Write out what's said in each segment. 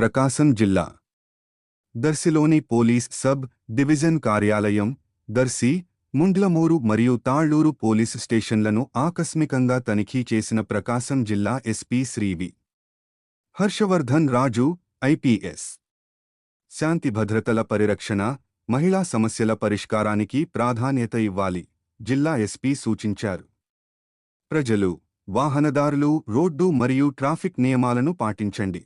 ప్రకాశం జిల్లా. దర్శిలోని police sub division కార్యాలయం దర్శి ముండ్లమూరు మరియు తాళ్ళూరు పోలీసు స్టేషన్లను ఆకస్మికంగా తనిఖీ చేసిన ప్రకాశం జిల్లా ఎస్పీ శ్రీవి. హర్షవర్ధన్ రాజు ఐపీఎస్. శాంతి భద్రతల పరిరక్షణ మహిళా సమస్యల పరిష్కారానికి ప్రాధాన్యత ఇవ్వాలి జిల్లా ఎస్పీ సూచించారు. ప్రజలు వాహనదారులు రోడ్డు మరియు ట్రాఫిక్ నియమాలను పాటించండి.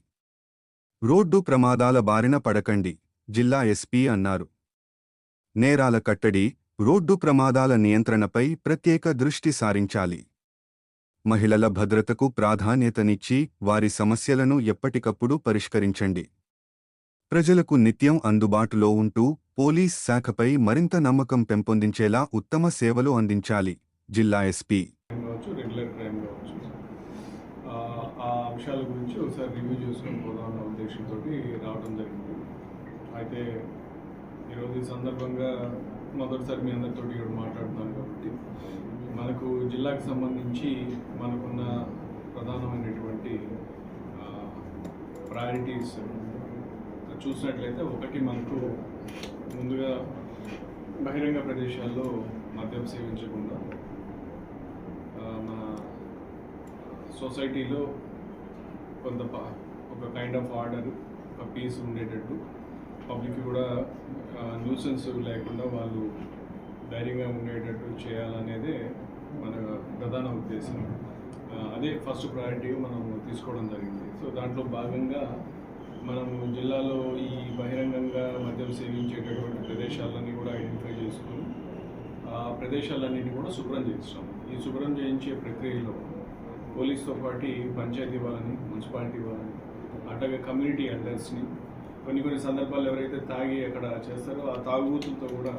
రోడ్డు ప్రమాదాల బారిన పడకండి జిల్లా ఎస్పీ అన్నారు. నేరాల కట్టడి రోడ్డు ప్రమాదాల నియంత్రణపై ప్రత్యేక దృష్టి సారించాలి. మహిళల భద్రతకు ప్రాధాన్యతనిచ్చి వారి సమస్యలను ఎప్పటికప్పుడు పరిష్కరించండి. ప్రజలకు నిత్యం అందుబాటులో ఉంటూ పోలీస్ శాఖపై మరింత నమ్మకం పెంపొందించేలా ఉత్తమ సేవలు అందించాలి జిల్లా ఎస్పీ క్రైమ్ కావచ్చు రెగ్యులర్ క్రైమ్ కావచ్చు ఆ, ఆ అంశాల గురించి ఒకసారి రివ్యూ చేసుకొని పోదాం అన్న ఉద్దేశంతో రావడం జరిగింది. అయితే ఈరోజు ఈ సందర్భంగా మొదటిసారి మీ అందరితో ఇక్కడ మాట్లాడుతున్నాను కాబట్టి మనకు జిల్లాకు సంబంధించి మనకున్న ప్రధానమైనటువంటి ప్రయారిటీస్ చూసినట్లయితే ఒకటి మనకు ముందుగా బహిరంగ ప్రదేశాల్లో మద్యం సేవించకుండా మన సొసైటీలో కొంత ప- ఒక కైండ్ ఆఫ్ ఆర్డర్ ఒక పీస్ ఉండేటట్టు. పబ్లిక్ కూడా న్యూసెన్స్ లేకుండా వాళ్ళు ధైర్యంగా ఉండేటట్టు చేయాలనేదే మన ప్రధాన ఉద్దేశం. అదే ఫస్ట్ ప్రయారిటీగా మనం తీసుకోవడం జరిగింది. సో దాంట్లో భాగంగా మనము జిల్లాలో ఈ బహిరంగంగా మద్యం సేవించేటటువంటి ప్రదేశాలన్నీ కూడా ఐడెంటిఫై చేసుకుని ఆ ప్రదేశాలన్నింటినీ కూడా శుభ్రం చేస్తాం ఈ శుభ్రం చేయించే ప్రక్రియలో పోలీస్తో పాటు పంచాయతీ వాళ్ళని మున్సిపాలిటీ వాళ్ళని అట్లాగే కమ్యూనిటీ ఎల్డర్స్ని కొన్ని కొన్ని సందర్భాల్లో ఎవరైతే తాగి అక్కడ చేస్తారో ఆ తాగుబూతులతో కూడా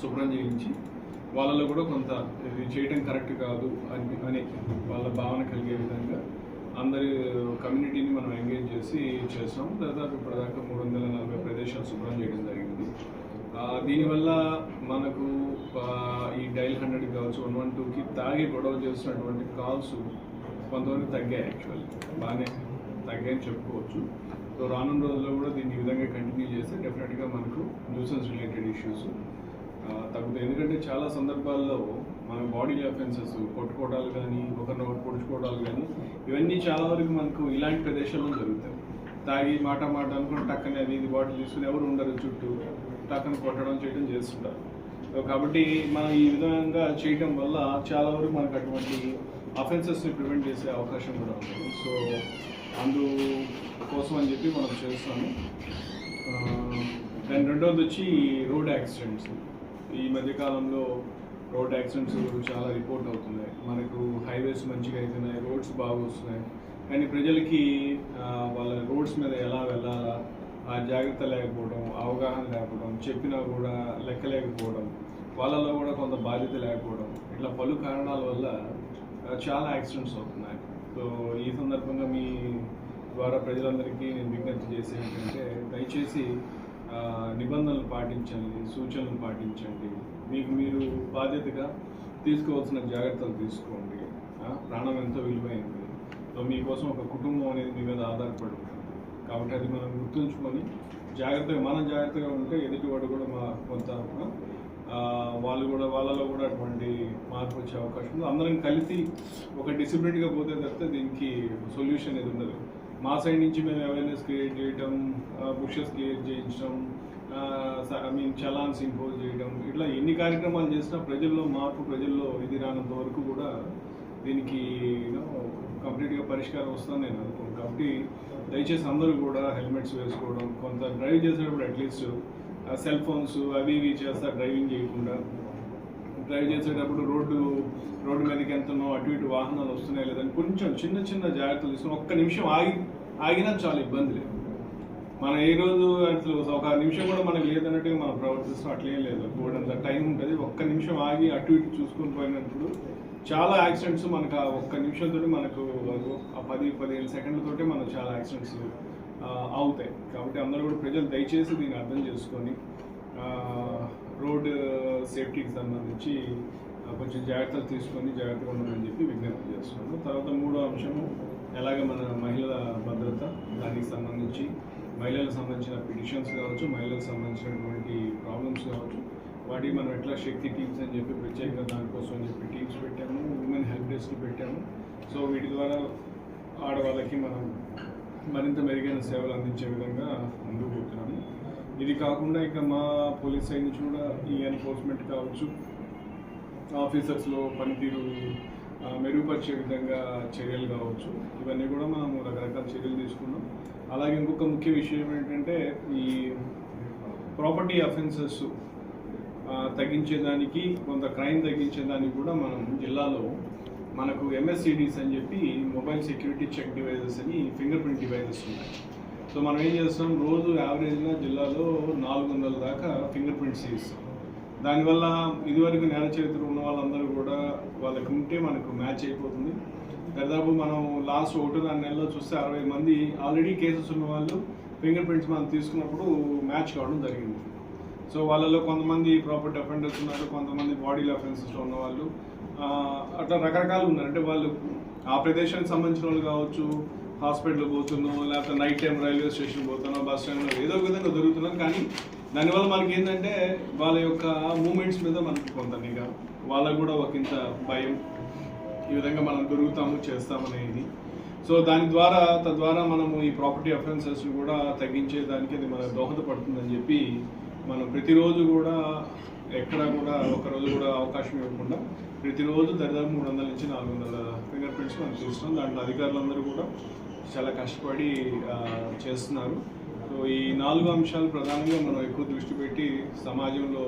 శుభ్రం చేయించి వాళ్ళలో కూడా కొంత ఇది చేయడం కరెక్ట్ కాదు అని అని వాళ్ళ భావన కలిగే విధంగా అందరి కమ్యూనిటీని మనం ఎంగేజ్ చేసి చేస్తాం దాదాపు ఇప్పటిదాకా మూడు వందల నలభై ప్రదేశాలు శుభ్రం చేయడం జరిగింది. దీనివల్ల మనకు ఈ డైల్ హండ్రెడ్ కావచ్చు వన్ వన్ టూకి తాగి గొడవ చేస్తున్నటువంటి కాల్స్ కొంతవరకు తగ్గాయి యాక్చువల్లీ బాగానే తగ్గాయని చెప్పుకోవచ్చు. సో రానున్న రోజుల్లో కూడా దీన్ని ఈ విధంగా కంటిన్యూ చేస్తే డెఫినెట్గా మనకు న్యూసెన్స్ రిలేటెడ్ ఇష్యూస్ తగ్గుతాయి. ఎందుకంటే చాలా సందర్భాల్లో మన బాడీ అఫెన్సెస్ కొట్టుకోవడాలు కానీ ఒకరినొకరు పొడుచుకోవడాలు కానీ ఇవన్నీ చాలా వరకు మనకు ఇలాంటి ప్రదేశాల్లో జరుగుతాయి. తాగి మాట మాట అనుకుని టక్కనే అది ఇది బాటిల్ తీసుకుని ఎవరు ఉండరు చుట్టూ. టక్కన కొట్టడం చేయడం చేస్తుంటారు. కాబట్టి మనం ఈ విధంగా చేయటం వల్ల చాలా వరకు మనకు అటువంటి అఫెన్సెస్ని ప్రివెంట్ చేసే అవకాశం కూడా ఉంది. సో అందుకోసం అని చెప్పి మనం చేస్తాము. దాని రెండోది వచ్చి రోడ్ యాక్సిడెంట్స్. ఈ మధ్యకాలంలో రోడ్ యాక్సిడెంట్స్ చాలా రిపోర్ట్ అవుతున్నాయి. మనకు హైవేస్ మంచిగా అవుతున్నాయి రోడ్స్ బాగా వస్తున్నాయి. కానీ ప్రజలకి వాళ్ళ రోడ్స్ మీద ఎలా వెళ్ళాలా ఆ జాగ్రత్త లేకపోవడం అవగాహన లేకపోవడం చెప్పినా కూడా లెక్కలేకపోవడం వాళ్ళలో కూడా కొంత బాధ్యత లేకపోవడం ఇట్లా పలు కారణాల వల్ల చాలా యాక్సిడెంట్స్ అవుతున్నాయి. సో ఈ సందర్భంగా మీ ద్వారా ప్రజలందరికీ నేను విజ్ఞప్తి చేసే ఏంటంటే దయచేసి నిబంధనలు పాటించండి సూచనలు పాటించండి. మీకు మీరు బాధ్యతగా తీసుకోవాల్సిన జాగ్రత్తలు తీసుకోండి. ప్రాణం ఎంతో విలువైంది. సో మీకోసం ఒక కుటుంబం అనేది మీ మీద ఆధారపడుతుంది కాబట్టి అది మనం గుర్తుంచుకొని జాగ్రత్తగా మనం జాగ్రత్తగా ఉంటే ఎదుటివాడు కూడా మా కొంత వాళ్ళు కూడా వాళ్ళలో కూడా అటువంటి మార్పు వచ్చే అవకాశం ఉంది. అందరం కలిసి ఒక డిసిప్లిన్గా పోతే తప్పితే దీనికి సొల్యూషన్ అనేది ఉండదు. మా సైడ్ నుంచి మేము అవేర్నెస్ క్రియేట్ చేయటం బుషెస్ క్రియేట్ చేయించడం ఐ మీన్ చలాన్స్ ఇంపోజ్ చేయడం ఇట్లా ఎన్ని కార్యక్రమాలు చేసినా ప్రజల్లో మార్పు ప్రజల్లో ఇది రానంత వరకు కూడా దీనికి కంప్లీట్గా పరిష్కారం వస్తుందని నేను అనుకోను కాబట్టి దయచేసి అందరూ కూడా హెల్మెట్స్ వేసుకోవడం కొంత డ్రైవ్ చేసేటప్పుడు అట్లీస్ట్ సెల్ ఫోన్స్ అవి ఇవి చేస్తా డ్రైవింగ్ చేయకుండా డ్రైవ్ చేసేటప్పుడు రోడ్డు రోడ్డు మీదకి ఎంతనో అటు ఇటు వాహనాలు వస్తున్నాయి లేదని కొంచెం చిన్న చిన్న జాగ్రత్తలు తీసుకుని ఒక్క నిమిషం ఆగి ఆగినా చాలా ఇబ్బంది లేదు. మనం ఏ రోజు అసలు ఒక నిమిషం కూడా మనకు లేదన్నట్టుగా మనం ప్రవర్తిస్తాం అట్లేం లేదు. కూడా టైం ఉంటుంది. ఒక్క నిమిషం ఆగి అటు ఇటు చూసుకొని పోయినప్పుడు చాలా యాక్సిడెంట్స్ మనకు ఆ ఒక్క నిమిషంతో మనకు ఆ పది పదిహేను సెకండ్లతోటే మనకు చాలా యాక్సిడెంట్స్ అవుతాయి. కాబట్టి అందరూ కూడా ప్రజలు దయచేసి దీన్ని అర్థం చేసుకొని రోడ్ సేఫ్టీకి సంబంధించి కొంచెం జాగ్రత్తలు తీసుకొని జాగ్రత్తగా ఉండాలని చెప్పి విజ్ఞప్తి చేస్తున్నాను తర్వాత మూడో అంశము ఎలాగ మన మహిళల భద్రత దానికి సంబంధించి మహిళలకు సంబంధించిన పిటిషన్స్ కావచ్చు మహిళలకు సంబంధించినటువంటి ప్రాబ్లమ్స్ కావచ్చు వాడి మనం ఎట్లా శక్తి టీమ్స్ అని చెప్పి ప్రత్యేకంగా దానికోసం అని చెప్పి టీమ్స్ పెట్టాము ఉమెన్ హెల్ప్ డెస్క్ పెట్టాము. సో వీటి ద్వారా ఆడవాళ్ళకి మనం మరింత మెరుగైన సేవలు అందించే విధంగా ముందుకు పోతున్నాము. ఇది కాకుండా ఇక మా పోలీస్ సైడ్ నుంచి కూడా ఈ ఎన్ఫోర్స్మెంట్ కావచ్చు ఆఫీసర్స్లో పనితీరు మెరుగుపరిచే విధంగా చర్యలు కావచ్చు. ఇవన్నీ కూడా మనము రకరకాల చర్యలు తీసుకున్నాం. అలాగే ఇంకొక ముఖ్య విషయం ఏంటంటే ఈ ప్రాపర్టీ అఫెన్సెస్ తగ్గించేదానికి కొంత క్రైమ్ తగ్గించేదానికి కూడా మనం జిల్లాలో మనకు ఎంఎస్సిడీస్ అని చెప్పి మొబైల్ సెక్యూరిటీ చెక్ డివైజెస్ అని ఫింగర్ ప్రింట్ డివైజెస్ ఉన్నాయి. సో మనం ఏం చేస్తాం? రోజు యావరేజ్గా జిల్లాలో నాలుగు వందల దాకా ఫింగర్ ప్రింట్స్ ఇస్తాం దానివల్ల ఇదివరకు నేర చరిత్ర ఉన్న వాళ్ళందరూ కూడా వాళ్ళకి ఉంటే మనకు మ్యాచ్ అయిపోతుంది. దాదాపు మనం లాస్ట్ ఒకటిన్నర నెలలో చూస్తే అరవై మంది ఆల్రెడీ కేసెస్ ఉన్న వాళ్ళు ఫింగర్ ప్రింట్స్ మనం తీసుకున్నప్పుడు మ్యాచ్ కావడం జరిగింది. సో వాళ్ళలో కొంతమంది ప్రాపర్టీ అఫెండర్స్ ఉన్నారు కొంతమంది బాడీ అఫెన్సెస్లో ఉన్న వాళ్ళు. అట్లా రకరకాలు ఉన్నారు. అంటే వాళ్ళు ఆ ప్రదేశానికి సంబంధించిన వాళ్ళు కావచ్చు హాస్పిటల్ పోతున్నాం లేకపోతే నైట్ టైం రైల్వే స్టేషన్ పోతున్నాం బస్ స్టాండ్లో ఏదో ఒక విధంగా దొరుకుతున్నాం. కానీ దానివల్ల మనకి ఏంటంటే వాళ్ళ యొక్క మూమెంట్స్ మీద మనకి కొంత నిఘా. వాళ్ళకు కూడా ఒక ఇంత భయం. ఈ విధంగా మనం దొరుకుతాము చేస్తామనేది సో దాని ద్వారా తద్వారా మనము ఈ ప్రాపర్టీ అఫెన్సెస్ కూడా తగ్గించే దానికి అది మనకు దోహదపడుతుందని చెప్పి మనం ప్రతిరోజు కూడా ఎక్కడ కూడా ఒకరోజు కూడా అవకాశం ఇవ్వకుండా ప్రతిరోజు దరిదాపు మూడు వందల నుంచి నాలుగు వందల ఫింగర్ ప్రింట్స్ మనం చూస్తున్నాం. దాంట్లో అధికారులందరూ కూడా చాలా కష్టపడి చేస్తున్నారు. సో ఈ నాలుగు అంశాలు ప్రధానంగా మనం ఎక్కువ దృష్టి పెట్టి సమాజంలో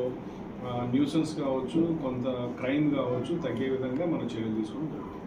న్యూసెన్స్ కావచ్చు కొంత క్రైమ్ కావచ్చు తగ్గే విధంగా మనం చర్యలు తీసుకోవడం జరుగుతుంది.